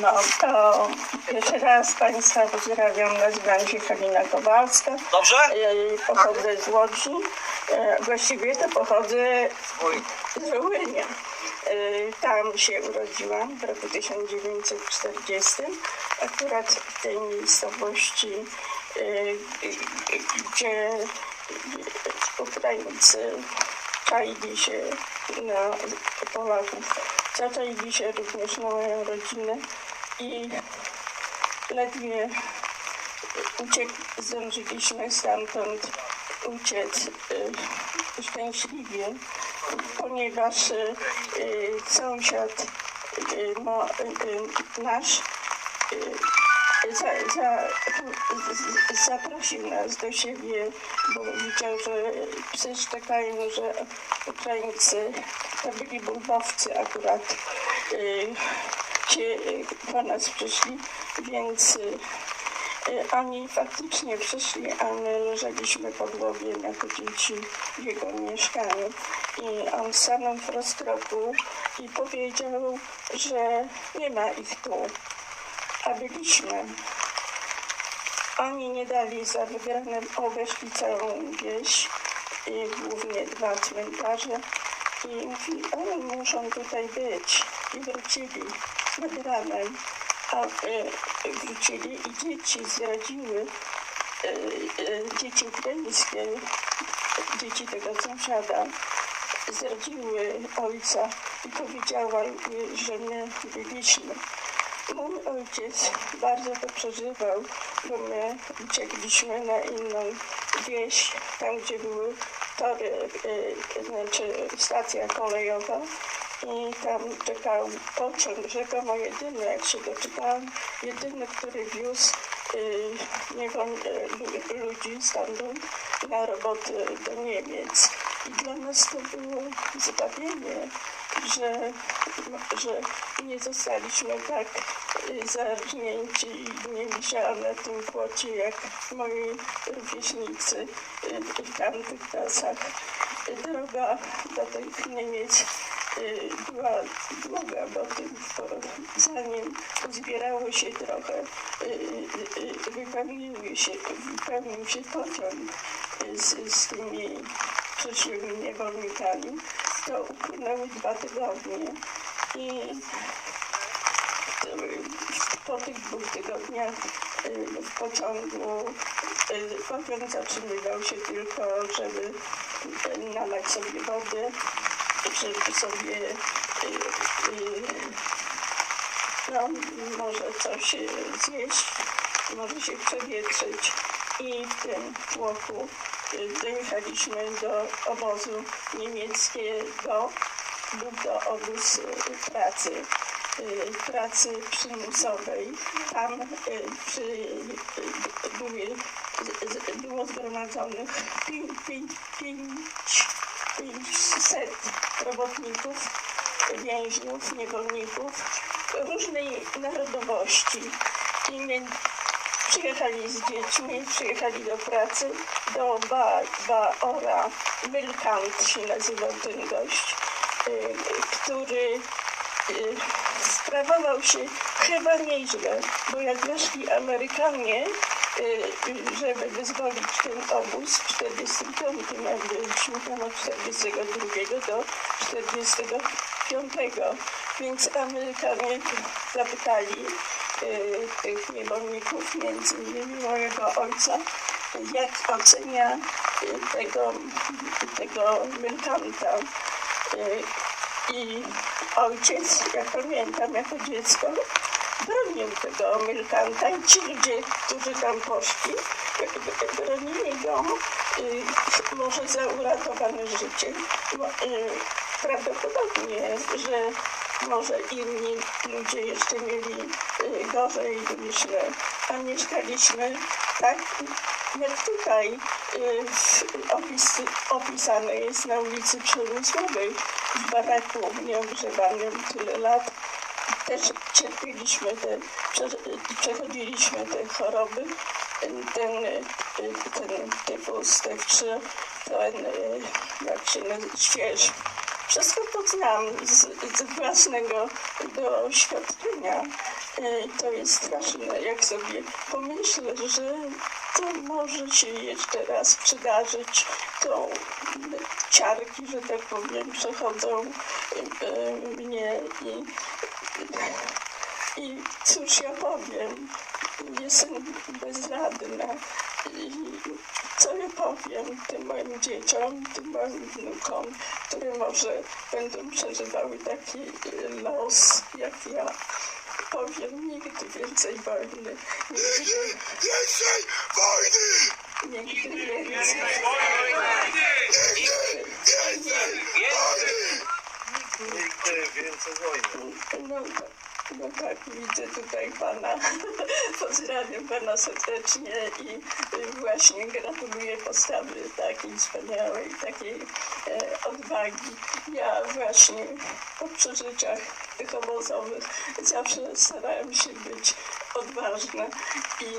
No to jeszcze raz Państwa pozdrawiam. Nazywam się Halina Kowalska. Dobrze? E, Pochodzę z Łodzi. E, Właściwie to pochodzę z Wołynia. E, Tam się urodziłam w roku 1940. Akurat w tej miejscowości, gdzie Ukraińcy czaili się na Polaków, zaczaili się również na moją rodzinę i ledwie uciek, zdążyliśmy stamtąd uciec y, szczęśliwie, ponieważ y, y, sąsiad y, mo, y, nasz y, za, za, zaprosił nas do siebie, bo widział, że psy szczekają, że Ukraińcy, to byli bulbowcy akurat, y, się y, po nas przyszli, więc y, oni faktycznie przyszli, a my leżeliśmy pod łowiem jako dzieci w jego mieszkaniu. I on stanął w rozkroku i powiedział, że nie ma ich tu, a byliśmy. Oni nie dali za wygrane, obeszli całą wieś, i głównie dwa cmentarze i mówi, oni muszą tutaj być. I wrócili nad ranem, a e, wrócili i dzieci zdradziły, e, e, dzieci ukraińskie, dzieci tego sąsiada, zdradziły ojca i powiedziały, że my byliśmy. Mój ojciec bardzo to przeżywał, bo my uciekliśmy na inną wieś, tam gdzie były tory, y, znaczy stacja kolejowa i tam czekał pociąg, rzekomo jedyny, jak się doczytałam, jedyny, który wiózł y, niewol- y, lu- ludzi stamtąd na roboty do Niemiec. I dla nas to było zbawienie, że, że nie zostaliśmy tak y, zarżnięci i nie wisiała na tym płocie jak moi rówieśnicy y, w tamtych czasach. Droga do tych Niemiec y, była długa, bo zanim uzbierało się trochę, wypełniły się, wypełnił się pociąg z, z tymi przyszłymi niewolnikami, to upłynęły dwa tygodnie. I y, po tych dwóch tygodniach y, w pociągu y, pociąg zatrzymywał się tylko, żeby y, nalać sobie wody, żeby sobie y, y, no, może coś y, zjeść, może się przewietrzyć. I w tym tłoku y, dojechaliśmy do obozu niemieckiego lub do obóz y, pracy, y, pracy przymusowej. Tam y, przy, były, było zgromadzonych pięć, pięć, pięć, pięćset robotników, więźniów, niewolników różnej narodowości. I przyjechali z dziećmi, przyjechali do pracy, do ba, Baora, Milkant się nazywał ten gość, y, który y, sprawował się chyba nieźle, bo jak weszli Amerykanie, y, żeby wyzwolić ten obóz w 45, jak byliśmy tam od 42 do 45, więc Amerykanie zapytali tych niewolników, między innymi mojego ojca, jak ocenia y, tego, tego Milkanta. Y, I ojciec, ja pamiętam jako dziecko, bronił tego Milkanta i ci ludzie, którzy tam poszli, bronili go y, może za uratowane życie. Prawdopodobnie, że może inni ludzie jeszcze mieli y, gorzej niż my, a mieszkaliśmy tak, jak tutaj y, opis, opisane jest na ulicy Przemysłowej, w baraku nieogrzewanym tyle lat. Też cierpieliśmy te, prze- przechodziliśmy te choroby, ten, y, ten te wszy, ten, jak się nazywa, śwież, Wszystko to znam z, z własnego doświadczenia. E, To jest straszne, jak sobie pomyślę, że to może się jeszcze raz przydarzyć, to ciarki, że tak powiem, przechodzą e, mnie i, i cóż ja powiem, jestem bezradna. I co ja powiem tym moim dzieciom, tym moim wnukom, które może będą przeżywały taki e, los jak ja. Powiem, nigdy więcej wojny, nigdy, Więcej wojny! nigdy więcej. Nigdy więcej wojny. No, no tak, widzę tutaj pana. Pozdrawiam pana serdecznie i właśnie gratuluję postawy takiej wspaniałej, takiej e, odwagi. Ja właśnie po przeżyciach tych obozowych zawsze starałem się być odważna i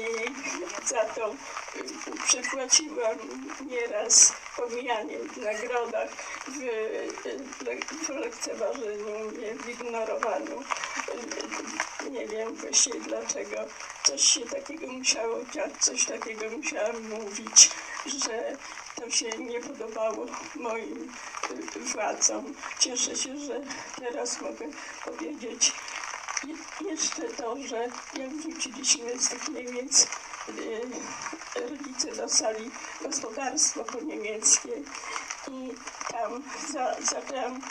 za to y, przypłaciłam nieraz pomijaniem w nagrodach, w, y, w lekceważeniu w ignorowaniu. Nie wiem właśnie dlaczego. Coś się takiego musiało dziać, coś takiego musiałam mówić, że to się nie podobało moim y, władzom. Cieszę się, że teraz mogę powiedzieć jeszcze to, że jak wróciliśmy z tych Niemiec, y, rodzice dostali gospodarstwo po niemieckie i tam za, zaczęłam,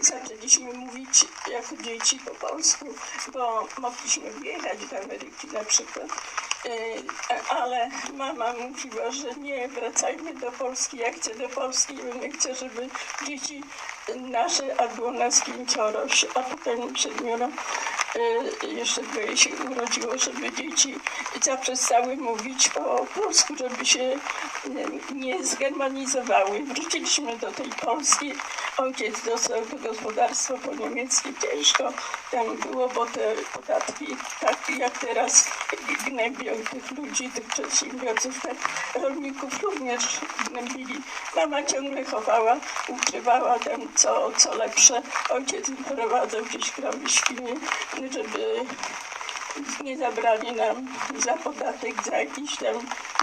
zaczęliśmy mówić jako dzieci po polsku, bo mogliśmy wjechać do Ameryki na przykład. Y, Ale mama mówiła, że nie, wracajmy do Polski, ja chcę do Polski, bo nie chcę, żeby dzieci nasze, a było nas pięcioro, a potem siedmioro, y, jeszcze dwoje się urodziło, żeby dzieci zaprzestały mówić po polsku, żeby się y, nie zgermanizowały. Wróciliśmy do tej Polski, ojciec dostał gospodarstwo po niemieckie, ciężko tam było, bo te podatki, tak jak teraz gnębią tych ludzi, tych przedsiębiorców, tak rolników również Mama ciągle chowała, ukrywała tam co, co lepsze. Ojciec wyprowadzał gdzieś krowy, świnie, żeby nie zabrali nam za podatek, za jakiś tam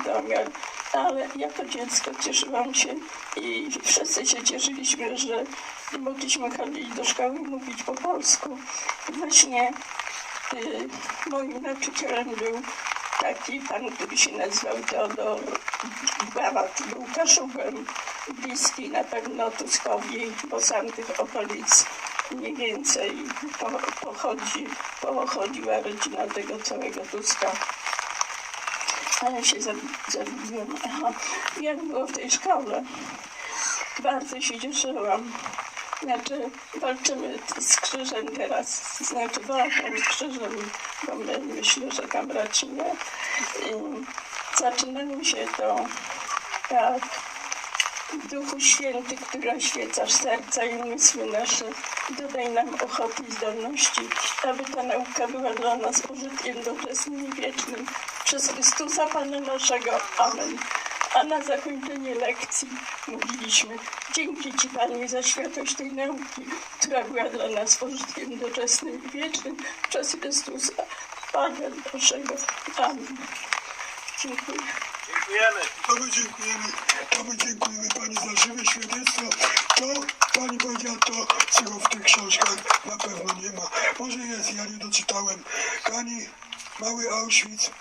domiar. Ale jako dziecko cieszyłam się i wszyscy się cieszyliśmy, że mogliśmy chodzić do szkoły i mówić po polsku. Właśnie y, moim nauczycielem był taki pan, który się nazywał Teodor Bawat, był Kaszubem, bliski na pewno Tuskowi, bo sam tych okolic mniej więcej po, pochodzi, pochodziła rodzina tego całego Tuska. Ale się zab- zagubiłam. Aha, jak było w tej szkole? Bardzo się cieszyłam. Znaczy, walczymy z krzyżem teraz, znaczy walczą z krzyżem, bo my myślę, że tam. I zaczynało się to tak, Duchu Święty, który oświecasz serca i umysły nasze, dodaj nam ochoty i zdolności, aby ta nauka była dla nas pożytkiem doczesnym i wiecznym. Przez Chrystusa Pana naszego. Amen. A na zakończenie lekcji mówiliśmy, dzięki Ci Panie za światość tej nauki, która była dla nas pożytkiem doczesnym i wiecznym przez Chrystusa Pana naszego. Amen. Dziękuję. Dziękujemy. My dziękujemy, my dziękujemy Pani za żywe świadectwo. To Pani powiedziała to, czego w tych książkach na pewno nie ma. Może jest, ja nie doczytałem. Kani, mały Auschwitz,